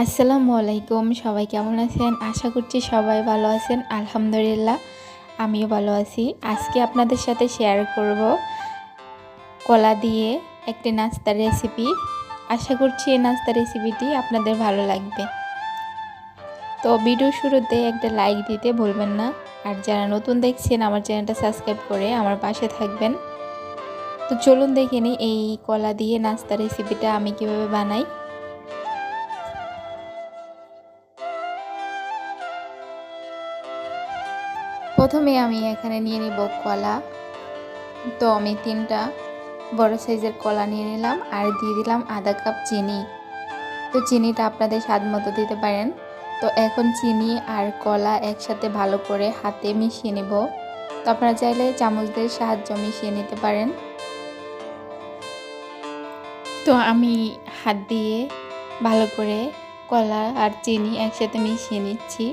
আসসালামু আলাইকুম, সবাই কেমন আছেন? আশা করছি সবাই ভালো আছেন। আলহামদুলিল্লাহ, আমিও ভালো আছি। আজকে আপনাদের সাথে শেয়ার করব কলা দিয়ে একটি নাস্তার রেসিপি আশা করছি এই নাস্তার রেসিপিটি আপনাদের ভালো লাগবে। তো ভিডিও শুরুতে একটা লাইক দিতে ভুলবেন না। আর যারা নতুন দেখছেন আমার চ্যানেলটা সাবস্ক্রাইব করে আমার পাশে থাকবেন। তো চলুন দেখে নিই এই কলা দিয়ে নাস্তা রেসিপিটা আমি কীভাবে বানাই। প্রথমে আমি এখানে নিয়ে নিব কলা। তো আমি তিনটা বড় সাইজের কলা নিয়ে নিলাম আর দিয়ে দিলাম আধা কাপ চিনি। তো চিনিটা আপনাদের স্বাদ মতো দিতে পারেন। তো এখন চিনি আর কলা একসাথে ভালো করে হাতে মিশিয়ে নেব। তো আপনারা চাইলে চামচদের সাহায্য মিশিয়ে নিতে পারেন। তো আমি হাত দিয়ে ভালো করে কলা আর চিনি একসাথে মিশিয়ে নিচ্ছি।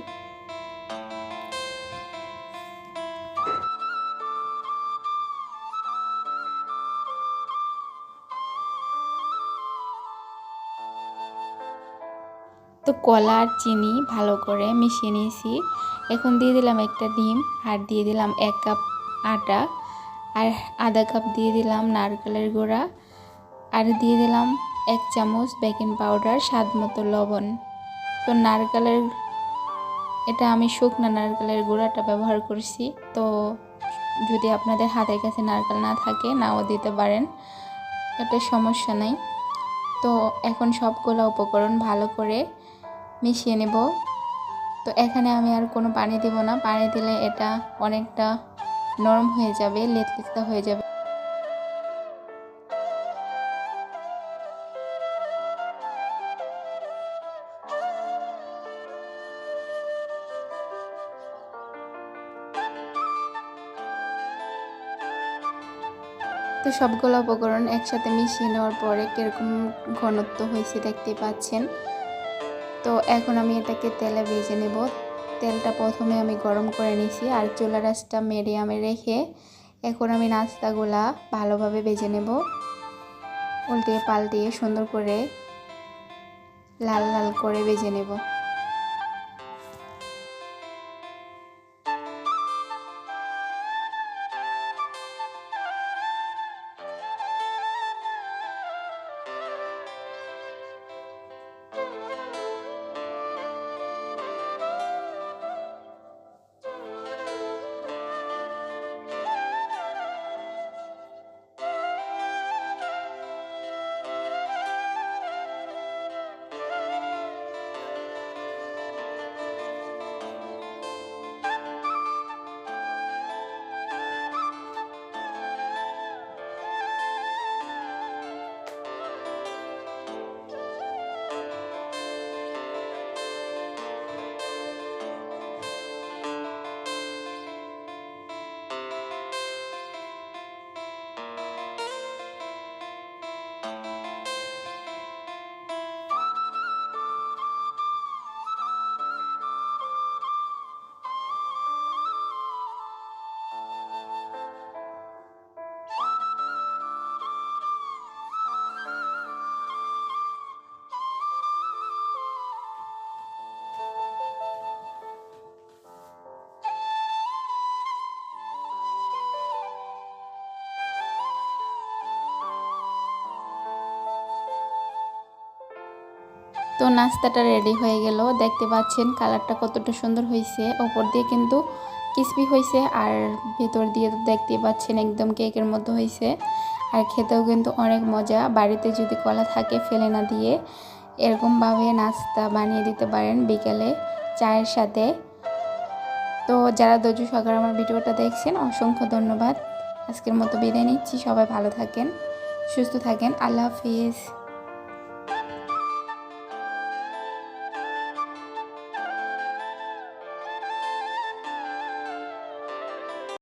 তো কলা আর চিনি ভালো করে মিশিয়ে নিয়েছি। এখন দিয়ে দিলাম একটা ডিম আর দিয়ে দিলাম এক কাপ আটা আর আধা কাপ দিয়ে দিলাম নারকেলের গুঁড়া আর দিয়ে দিলাম এক চামচ বেকিং পাউডার স্বাদ মতো লবণ। তো নারকেলের, এটা আমি শুকনো নারকেলের গুঁড়াটা ব্যবহার করছি। তো যদি আপনাদের হাতের কাছে নারকেল না থাকে, নাও দিতে পারেন। এটা সমস্যা নাই। তো এখন সবগুলো উপকরণ ভালো করে মিশিয়ে নেব। তো এখানে আমি আর কোনো পানি দেব না। পানি দিলে এটা অনেকটা নরম হয়ে যাবে লেতলেতা হয়ে যাবে। তো সবগুলো উপকরণ একসাথে মিশিয়ে নেওয়ার পরে কীরকম ঘনত্ব হয়েছে দেখতে পাচ্ছেন। তো এখন আমি এটাকে তেলে ভেজে নেব। তেলটা প্রথমে আমি গরম করে নিছি আর চুলা রাসটা মিডিয়ামে রেখে এখন আমি নাস্তাগুলা ভালোভাবে ভেজে নেব। উল্টিয়ে পাল্টিয়ে সুন্দর করে লাল লাল করে ভেজে নেব। তো নাস্তাটা রেডি হয়ে গেল। দেখতে পাচ্ছেন কালারটা কতটা সুন্দর হয়েছে ওপর দিয়ে কিন্তু ক্রিসপি হয়েছে আর ভেতর দিয়ে তো দেখতে পাচ্ছেন একদম কেকের মতো হয়েছে আর খেতেও কিন্তু অনেক মজা। বাড়িতে যদি কলা থাকে ফেলে না দিয়ে এরকমভাবে নাস্তা বানিয়ে দিতে পারেন বিকেলে চায়ের সাথে। তো যারা দজু সকাল আমার ভিডিওটা দেখছেন, অসংখ্য ধন্যবাদ। আজকের মতো বিদায় নিচ্ছি। সবাই ভালো থাকেন, সুস্থ থাকেন। আল্লাহ হাফিজ।